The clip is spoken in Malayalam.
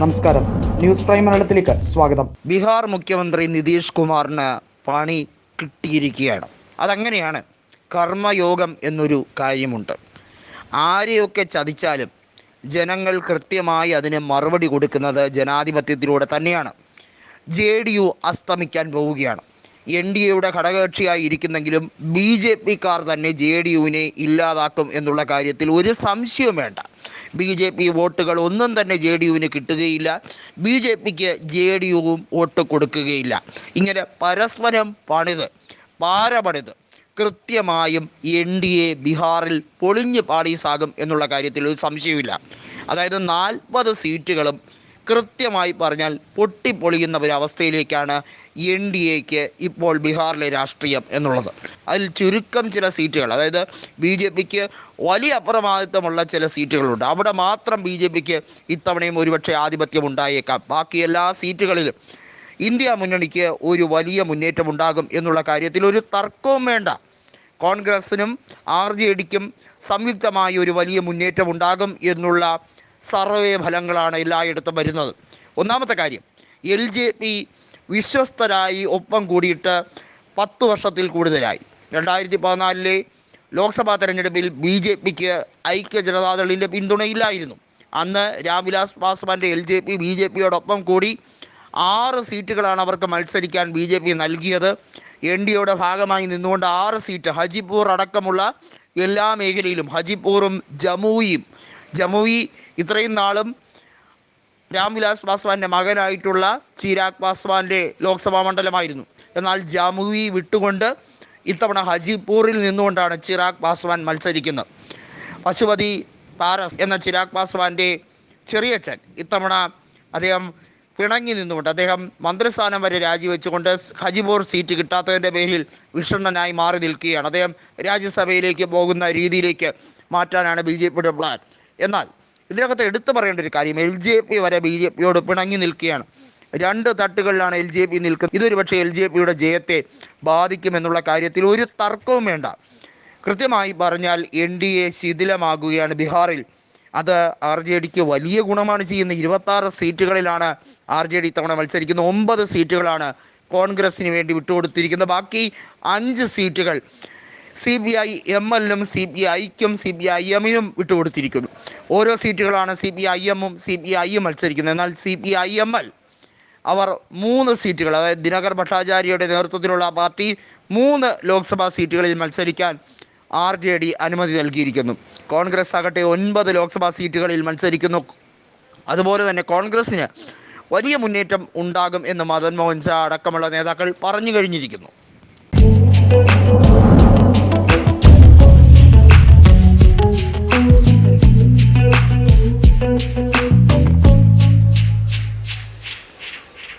നമസ്കാരം. ന്യൂസ് പ്രൈം മലയാളത്തിലേക്ക് സ്വാഗതം. ബീഹാർ മുഖ്യമന്ത്രി നിതീഷ് കുമാറിന് പണി കിട്ടിയിരിക്കുകയാണ്. അതങ്ങനെയാണ് കർമ്മയോഗം എന്നൊരു കാര്യമുണ്ട്. ആരെയൊക്കെ ചതിച്ചാലും ജനങ്ങൾ കൃത്യമായി അതിന് മറുപടി കൊടുക്കുന്നത് ജനാധിപത്യത്തിലൂടെ തന്നെയാണ്. ജെ ഡി യു അസ്തമിക്കാൻ പോവുകയാണ്. എൻ ഡി എയുടെ ഘടകകക്ഷിയായി ഇരിക്കുന്നെങ്കിലും ബി ജെ പിക്കാർ തന്നെ ജെ ഡി യുവിനെ ഇല്ലാതാക്കും എന്നുള്ള കാര്യത്തിൽ ഒരു സംശയവും വേണ്ട. ബി ജെ പി വോട്ടുകൾ ഒന്നും തന്നെ ജെ ഡി യുവിന് കിട്ടുകയില്ല. ബി ജെ പിക്ക് ജെ ഡി യുവും വോട്ട് കൊടുക്കുകയില്ല. ഇങ്ങനെ പരസ്പരം പണിത് പാരപണിത് കൃത്യമായും എൻ ഡി എ ബീഹാറിൽ പൊളിഞ്ഞ് പാളീസാകും എന്നുള്ള കാര്യത്തിൽ ഒരു സംശയമില്ല അതായത് നാൽപ്പത് സീറ്റുകളും കൃത്യമായി പറഞ്ഞാൽ പൊട്ടിപ്പൊളിയുന്ന ഒരു അവസ്ഥയിലേക്കാണ് എൻ ഡി എക്ക് ഇപ്പോൾ ബീഹാറിലെ രാഷ്ട്രീയം എന്നുള്ളത്. അതിൽ ചുരുക്കം ചില സീറ്റുകൾ അതായത് ബി ജെ പിക്ക് വലിയ അപ്രമാദിത്വമുള്ള ചില സീറ്റുകളുണ്ട്. അവിടെ മാത്രം ബി ജെ പിക്ക് ഇത്തവണയും ഒരുപക്ഷെ ആധിപത്യം ഉണ്ടായേക്കാം. ബാക്കി എല്ലാ സീറ്റുകളിലും ഇന്ത്യ മുന്നണിക്ക് ഒരു വലിയ മുന്നേറ്റം ഉണ്ടാകും എന്നുള്ള കാര്യത്തിൽ ഒരു തർക്കവും വേണ്ട. കോൺഗ്രസിനും ആർ ജെ ഡിക്കും സംയുക്തമായി ഒരു വലിയ മുന്നേറ്റം ഉണ്ടാകും എന്നുള്ള സർവേ ഫലങ്ങളാണ് എല്ലായിടത്തും വരുന്നത്. ഒന്നാമത്തെ കാര്യം എൽ ജെ പി വിശ്വസ്തരായി ഒപ്പം കൂടിയിട്ട് പത്ത് വർഷത്തിൽ കൂടുതലായി. രണ്ടായിരത്തി പതിനാലിലെ ലോക്സഭാ തെരഞ്ഞെടുപ്പിൽ ബി ജെ പിക്ക് ഐക്യ ജനതാദളിന്റെ പിന്തുണയില്ലായിരുന്നു. അന്ന് Ramvilas പാസ്വാന്റെ L J P B J പിയോടൊപ്പം കൂടി ആറ് സീറ്റുകളാണ് അവർക്ക് മത്സരിക്കാൻ ബി ജെ പി നൽകിയത്. എൻ ഡി എയുടെ ഭാഗമായി നിന്നുകൊണ്ട് ആറ് സീറ്റ് ഹജിപൂർ അടക്കമുള്ള എല്ലാ മേഖലയിലും ഹജിപൂറും ജമുയിയും. ജമുയി ഇത്രയും നാളും രാംവിലാസ് പാസ്വാന്റെ മകനായിട്ടുള്ള ചിരാഗ് പാസ്വാന്റെ ലോക്സഭാ മണ്ഡലമായിരുന്നു. എന്നാൽ ജാമുവി വിട്ടുകൊണ്ട് ഇത്തവണ ഹജിപൂറിൽ നിന്നുകൊണ്ടാണ് ചിരാഗ് പാസ്വാൻ മത്സരിക്കുന്നത്. പശുപതി പാരസ് എന്ന ചിരാഗ് പാസ്വാന്റെ ചെറിയച്ഛൻ ഇത്തവണ അദ്ദേഹം പിണങ്ങി നിന്നുകൊണ്ട് അദ്ദേഹം മന്ത്രിസ്ഥാനം വരെ രാജിവെച്ചുകൊണ്ട് ഹജിപൂർ സീറ്റ് കിട്ടാത്തതിന്റെ പേരിൽ വിഷണ്ണനായി മാറി നിൽക്കുകയാണ്. അദ്ദേഹം രാജ്യസഭയിലേക്ക് പോകുന്ന രീതിയിലേക്ക് മാറ്റാനാണ് ബി ജെ പിയുടെ പ്ലാൻ. എന്നാൽ ഇതിനകത്ത് എടുത്തു പറയേണ്ട ഒരു കാര്യം എൽ ജെ പി വരെ ബി ജെ പിയോട് പിണങ്ങി നിൽക്കുകയാണ്. രണ്ട് തട്ടുകളിലാണ് എൽ ജെ പി നിൽക്കുന്നത്. ഇതൊരു പക്ഷേ എൽ ജെ പിയുടെ ജയത്തെ ബാധിക്കുമെന്നുള്ള കാര്യത്തിൽ ഒരു തർക്കവും വേണ്ട. കൃത്യമായി പറഞ്ഞാൽ എൻ ഡി എ ശിഥിലമാകുകയാണ് ബീഹാറിൽ. അത് ആർ ജെ ഡിക്ക് വലിയ ഗുണമാണ് ചെയ്യുന്നത്. ഇരുപത്താറ് സീറ്റുകളിലാണ് ആർ ജെ ഡി ഇത്തവണ മത്സരിക്കുന്നത്. ഒമ്പത് സീറ്റുകളാണ് കോൺഗ്രസിന് വേണ്ടി വിട്ടുകൊടുത്തിരിക്കുന്നത്. ബാക്കി അഞ്ച് സീറ്റുകൾ സി ബി ഐ എം എല്ലും സി ബി ഐക്കും സി ബി ഐ എമ്മിനും വിട്ടുകൊടുത്തിരിക്കുന്നു. ഓരോ സീറ്റുകളാണ് സി ബി ഐ എമ്മും സി ബി ഐയും മത്സരിക്കുന്നത്. എന്നാൽ C B I M L അവർ മൂന്ന് സീറ്റുകൾ അതായത് ദിനകർ ഭട്ടാചാര്യയുടെ നേതൃത്വത്തിലുള്ള പാർട്ടി മൂന്ന് ലോക്സഭാ സീറ്റുകളിൽ മത്സരിക്കാൻ ആർ ജെ ഡി അനുമതി നൽകിയിരിക്കുന്നു. കോൺഗ്രസ് ആകട്ടെ ഒൻപത് ലോക്സഭാ സീറ്റുകളിൽ മത്സരിക്കുന്നു. അതുപോലെ തന്നെ കോൺഗ്രസ്സിന് വലിയ മുന്നേറ്റം ഉണ്ടാകും എന്ന് മദൻ മോഹൻ ഷാ അടക്കമുള്ള നേതാക്കൾ പറഞ്ഞു കഴിഞ്ഞിരിക്കുന്നു.